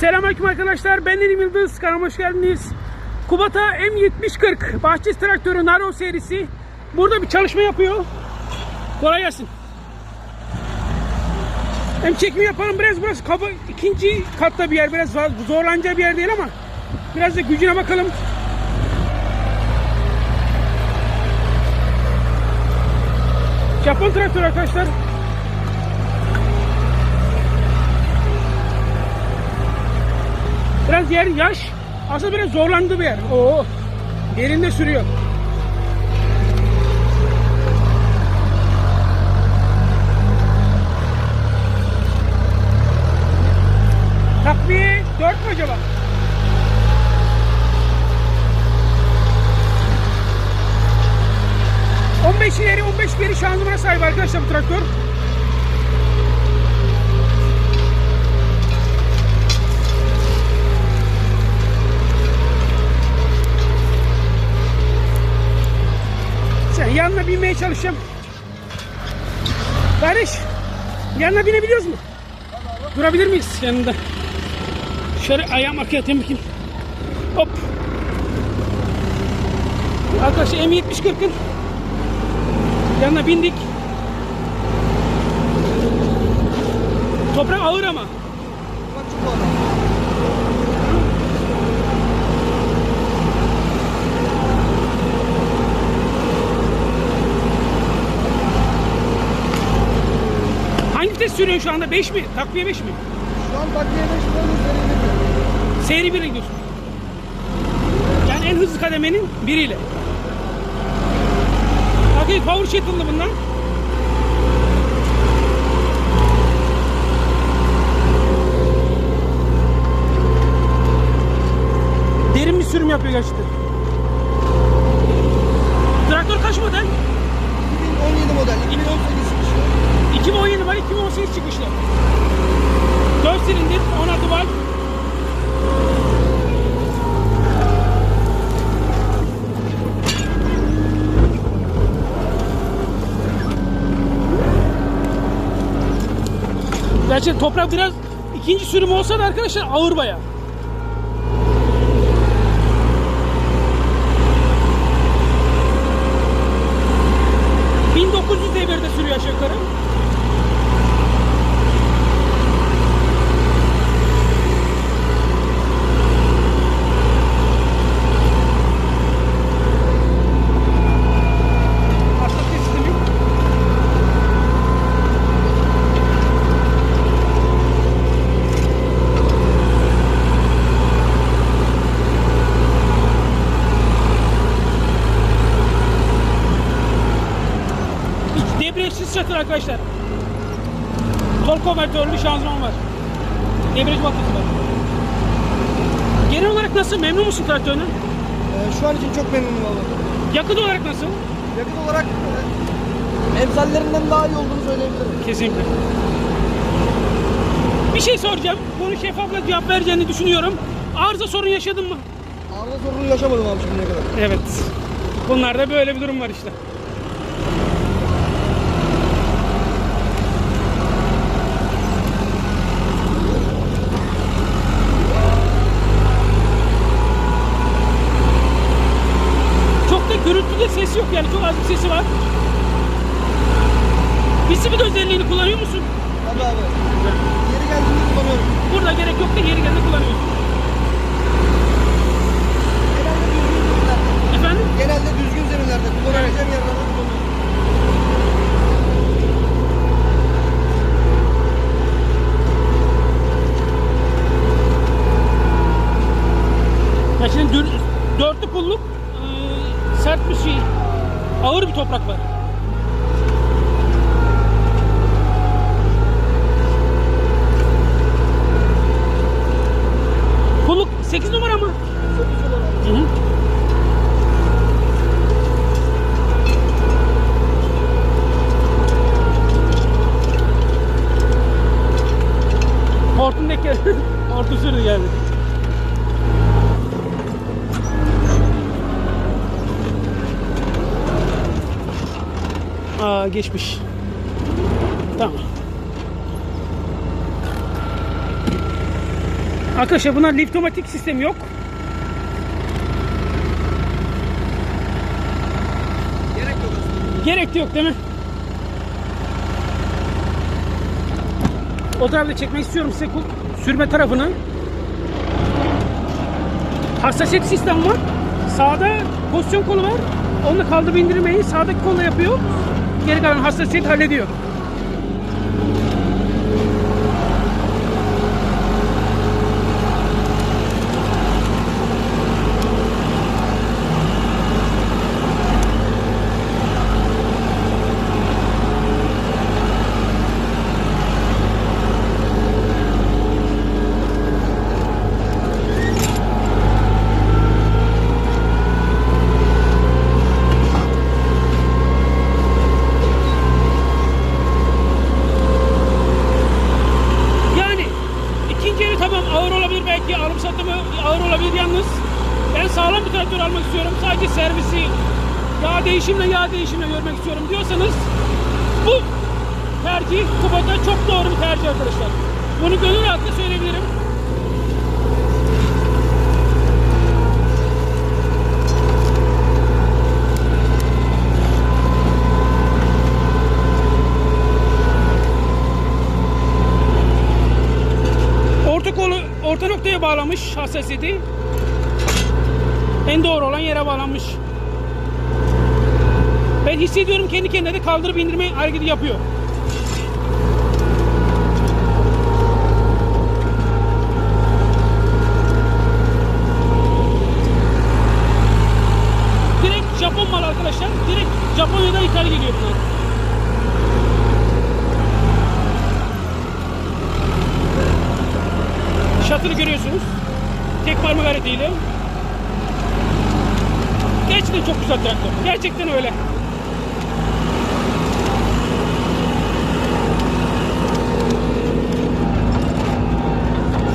Selamünaleyküm arkadaşlar. Ben Elim Yıldız. Kanalıma hoş geldiniz. Kubota M7040 bahçe traktörü Naro serisi. Burada bir çalışma yapıyor. Kolay gelsin. Hem çekimi yapalım biraz burası kaba, ikinci katta bir yer biraz zor- zorlanacağı bir yer değil ama biraz da gücüne bakalım. Japon traktör arkadaşlar. Biraz yer yaş. Aslında biraz zorlandı bir yer. Oo. Derinde sürüyor. Takviye 4 mü acaba? ...15 ileri 15 geri şanzımana sahip arkadaşlar binmeye çalışacağım. Kardeş, yanına binebiliyoruz mu? Durabilir miyiz yanında? Şöyle ayağım arkaya atayım bakayım. Hop. Arkadaşlar M7040'ın yanına bindik. Toprak ağır ama. Hangi vites sürüyor şu anda? 5 mi? Takviye 5 mi? Şu an takviye 5 lira üzerinde bir. Seyri bire gidiyorsun. Yani en hızlı kademenin biriyle. Bakın power shuttle'lı bundan. Derin bir sürüm yapıyor gerçekten. Gerçi toprak biraz ikinci sürüm olsa da arkadaşlar ağır baya. ...1900 devirde sürüyor aşağı yukarı. Başka bir sistemi yok. Hiç debriyajsız çatır arkadaşlar. Tol konvertörlü şanzıman var. Debriyaj bakması var. Genel olarak nasıl? Memnun musun traktörün? Ee, şu an için çok memnunum valla. Yakıt olarak nasıl? Yakıt olarak e, emsallerinden daha iyi olduğunu söyleyebilirim. Kesinlikle. Bir şey soracağım. Bunu şeffafla cevap vereceğini düşünüyorum. Arıza sorun yaşadın mı? Arıza sorunu yaşamadım abi şimdiye kadar. Evet. Bunlarda böyle bir durum var işte. Çok da gürültüde ses yok yani çok az bir sesi var. Bisiklet özelliğini kullanıyor musun? Tabii abi. Yeri geldiğinde kullanıyorum. Burada gerek yok da geri geldi kullanıyorsun. Genelde düzgün zeminlerde. Efendim? Genelde düzgün zeminlerde kullanabileceğim yerlerde kullanıyorum. Ya şimdi dür, dörtlü pulluk e, sert bir şey. Ağır bir toprak var. Pulluk 8 numara mı? Hı hı. Hortum hortum sürdü geldi. Aa geçmiş. Tamam. Arkadaşlar buna liftomatik sistemi yok. Gerek yok aslında. Gerek de yok değil mi? O tarafta çekmek istiyorum size sürme tarafını. Hassasiyet sistem var. Sağda pozisyon kolu var. Onunla kaldırıp indirmeyi sağdaki kolla yapıyor. Geri kalan hassasiyet hallediyor. Yani ikinci eli tamam ağır olabilir belki alım satımı ağır olabilir yalnız ben sağlam bir traktör almak istiyorum. Sadece servisi yağ yağ değişimle görmek istiyorum diyorsanız bu tercih Kubota çok doğru bir tercih arkadaşlar. Bunu gönül rahatlıkla söyleyebilirim. Orta kolu orta noktaya bağlamış hassasiyeti. En doğru olan yere bağlanmış. Hissediyorum kendi kendine de kaldırıp indirme hareketi yapıyor. Direkt Japon mal arkadaşlar. Direkt Japonya'dan ithal geliyor bunlar. Şatını görüyorsunuz. Tek parmak hareketiyle. Gerçekten çok güzel traktör. Gerçekten öyle.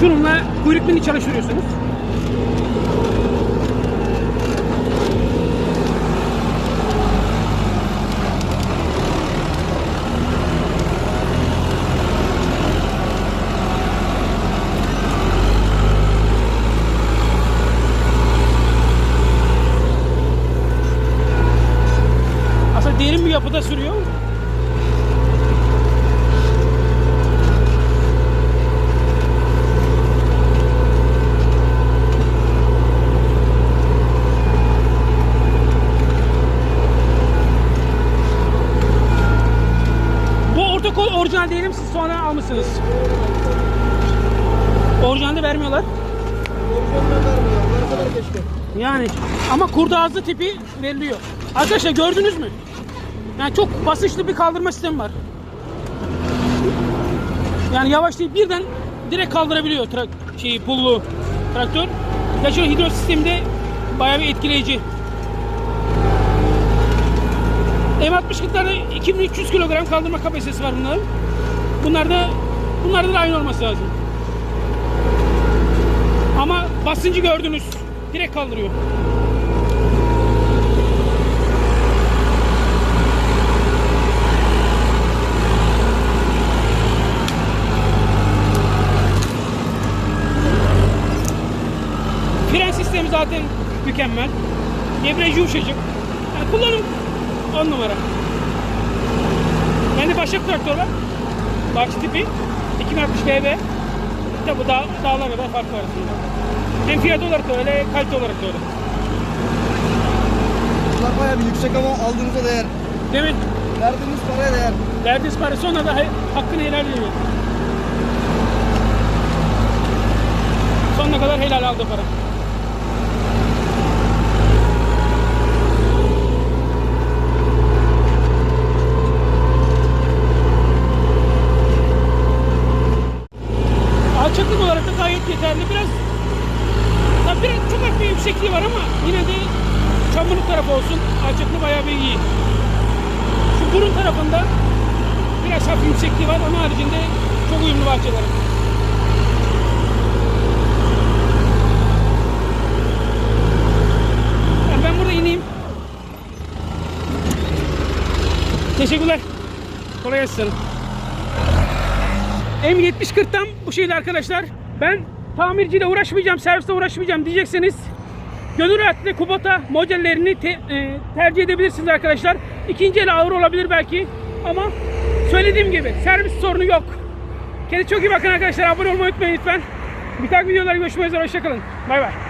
Şununla kuyruk mini çalıştırıyorsunuz. Yani ama kurdağızlı tipi veriliyor. Arkadaşlar gördünüz mü? Yani çok basınçlı bir kaldırma sistemi var. Yani yavaşlayıp birden direkt kaldırabiliyor trak şeyi pullu traktör. Şu hidro sistemi de bayağı bir etkileyici. M60'lıklarda 2300 kilogram kaldırma kapasitesi var bunların. Bunlar da bunlarda da aynı olması lazım. Ama basıncı gördünüz. Direkt kaldırıyor. Fren sistemi zaten mükemmel. Debriyaj yumuşacık. Yani kullanım 10 numara. Bende Başak traktör var. Bahçe tipi. 2060 BB. Bu dağ, dağlar kadar fark var arasında. Hem fiyat olarak da öyle, kalite olarak da öyle. Bunlar bayağı bir yüksek ama aldığınıza değer. Değil mi? Verdiğiniz paraya değer. Verdiğiniz para sonra da hakkını helal ediyor. Sonuna kadar helal aldı para. Alçaklık olarak da gayet yeterli. Biraz tabii biraz çok hafif bir yüksekliği var ama yine de çamurluk tarafı olsun. Alçaklığı bayağı bir iyi. Şu burun tarafında hafif yüksekliği var. Onun haricinde çok uyumlu bahçeler. Yani ben burada ineyim. Teşekkürler. Kolay gelsin. M7040'tan bu şeydi arkadaşlar. Ben tamirciyle uğraşmayacağım, servisle uğraşmayacağım diyecekseniz gönül rahatlıkla Kubota modellerini te- e, tercih edebilirsiniz arkadaşlar. İkinci eli ağır olabilir belki ama söylediğim gibi servis sorunu yok. Kendinize çok iyi bakın arkadaşlar. Abone olmayı unutmayın lütfen. Bir dahaki videolarda görüşmek üzere. Hoşçakalın. Bay bay.